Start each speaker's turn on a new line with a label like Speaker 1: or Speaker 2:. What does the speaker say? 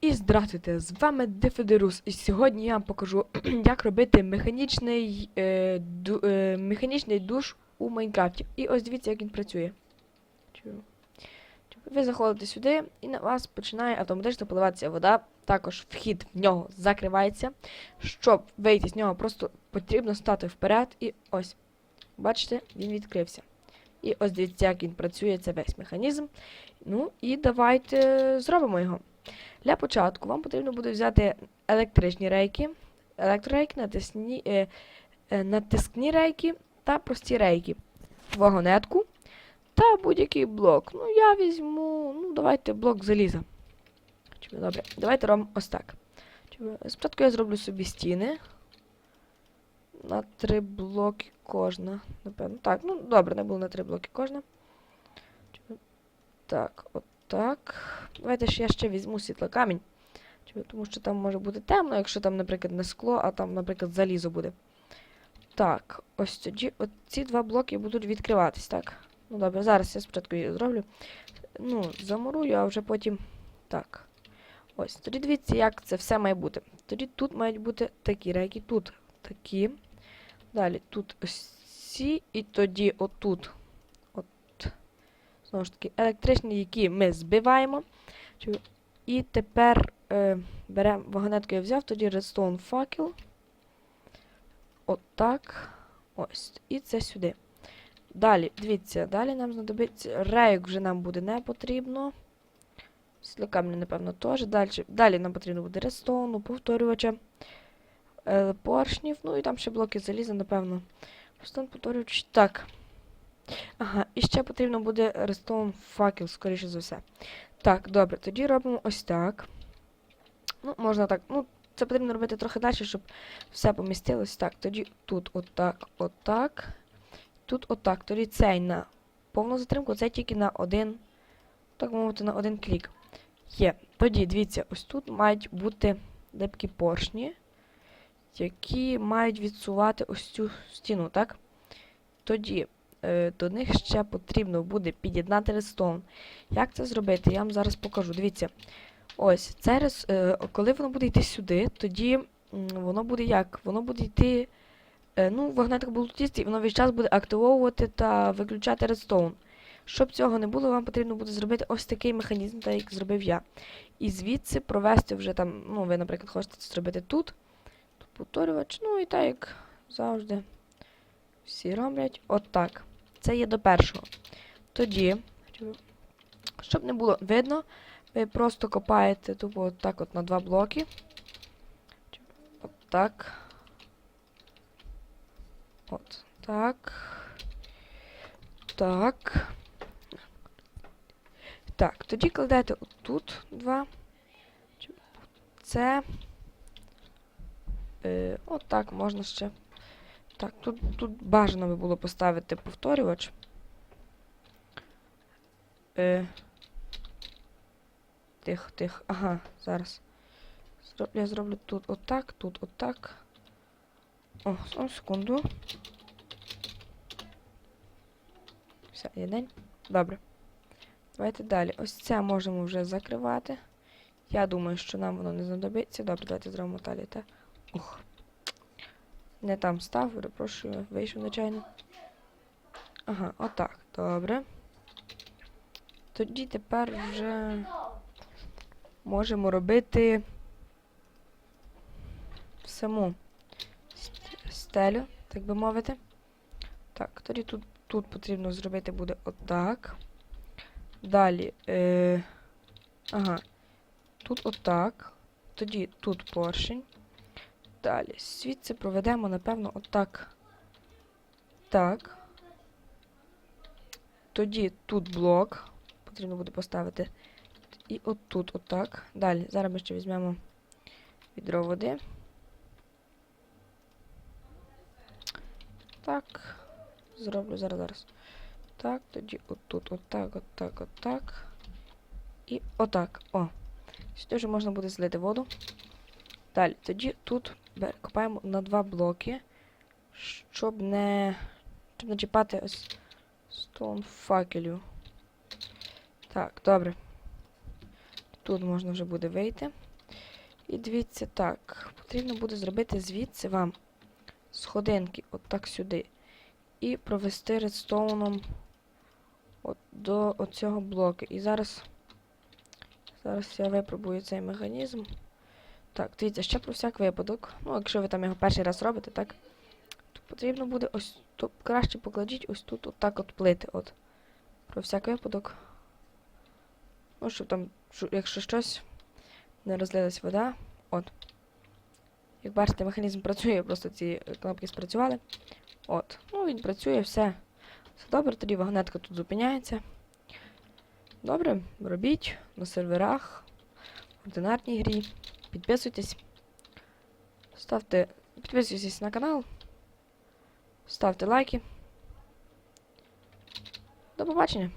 Speaker 1: І здравствуйте, з вами Дефедерус, і сьогодні я вам покажу, як робити механічний, е, ду, е, механічний душ у Майнкрафті. І ось дивіться, як він працює. Ви заходите сюди, і на вас починає автоматично поливатися вода. Також вхід в нього закривається. Щоб вийти з нього, просто потрібно стати вперед, і ось. Бачите, він відкрився. І ось дивіться, як він працює, це весь механізм. Ну і давайте зробимо його. Для початку вам потрібно буде взяти електричні рейки, електрорейки, натисні, е, е, натискні рейки та прості рейки, вагонетку та будь-який блок. Ну, я візьму, ну, давайте блок заліза. Добре, давайте робимо ось так. Спочатку я зроблю собі стіни. На три блоки кожна. Напевно. Так, ну добре, не було на три блоки кожна. Так, от так. Давайте ще я ще візьму світлокамінь. Тому що там може бути темно, якщо там, наприклад, не скло, а там, наприклад, залізо буде. Так, ось тоді ці два блоки будуть відкриватись, так. Ну добре, зараз я спочатку її зроблю. Ну, замурую, а вже потім. Так. Ось. Тоді дивіться, як це все має бути. Тоді тут мають бути такі рейки, тут такі. Далі тут ось ці, і тоді отут. Знову ж таки, електричні, які ми збиваємо. І тепер е, беремо вагонетку, я взяв, тоді redstone факел. Отак. Ось. І це сюди. Далі, дивіться, далі нам знадобиться. Рейк вже нам буде не потрібно. Світлокамінь, напевно, теж. Далі, далі нам потрібно буде redstone, повторювача, е, поршнів, ну і там ще блоки заліза, напевно. Redstone, повторювач. Так. Ага, і ще потрібно буде redstone факел, скоріше за все. Так, добре, тоді робимо ось так. Ну, можна так. Ну, це потрібно робити трохи далі, щоб все помістилось. Так, тоді тут отак, отак. Тут отак. Тоді цей на повну затримку, це тільки на один, так мовити, на один клік. Є. Тоді, дивіться, ось тут мають бути липкі поршні, які мають відсувати ось цю стіну, так? Тоді до них ще потрібно буде під'єднати редстоун. Як це зробити? Я вам зараз покажу. Дивіться. Ось, це е, коли воно буде йти сюди, тоді воно буде як? Воно буде йти. Е, ну, вагнетик Bluetooth, і воно весь час буде активовувати та виключати редстоун. Щоб цього не було, вам потрібно буде зробити ось такий механізм, так як зробив я. І звідси провести вже там, ну, ви, наприклад, хочете це зробити. Тут повторювач, ну і так як завжди. Всі роблять отак. Це є до першого. Тоді, щоб не було видно, ви просто копаєте тупо от так от на два блоки. От так. От так. Так. Так, тоді кладете отут два. Це. Е, от так можна ще. Так, тут, тут бажано би було поставити повторювач. Е, тихо, тихо. Ага, зараз. Я зроблю тут отак, тут отак. О, о, секунду. Все, є день. Добре. Давайте далі. Ось це можемо вже закривати. Я думаю, що нам воно не знадобиться. Добре, давайте зробимо далі. Та. Ух. Не там став, перепрошую, вийшов нечайно. Ага, отак. Добре. Тоді тепер вже можемо робити саму стелю, так би мовити. Так, тоді тут, тут потрібно зробити буде отак. Далі. Е, ага. Тут отак. Тоді тут поршень. Далі. Звідси проведемо, напевно, отак. Так. Тоді тут блок. Потрібно буде поставити. І отут, отак. Далі. Зараз ми ще візьмемо відро води. Так. Зроблю зараз, зараз. Так, тоді отут, отак, отак, отак. І отак. О. Сюди вже можна буде злити воду. Далі, тоді тут копаємо на два блоки, щоб не. Щоб не чіпати ось stone факелю. Так, добре. Тут можна вже буде вийти. І дивіться, так, потрібно буде зробити звідси вам сходинки, от так сюди. І провести редстоуном от до оцього блоку. І зараз. Зараз я випробую цей механізм. Так, дивіться, ще про всяк випадок. Ну, якщо ви там його перший раз робите, так. То потрібно буде ось то краще покладіть ось тут отак от плити. От. Про всяк випадок. Ну, щоб там, якщо щось, не розлилась вода. От. Як бачите, механізм працює, просто ці кнопки спрацювали. От. Ну, він працює, все. Все добре, тоді вагонетка тут зупиняється. Добре, робіть на серверах, в ординарній грі. Підписуйтесь. Ставте. Підписуйтесь на канал. Ставте лайки. До побачення.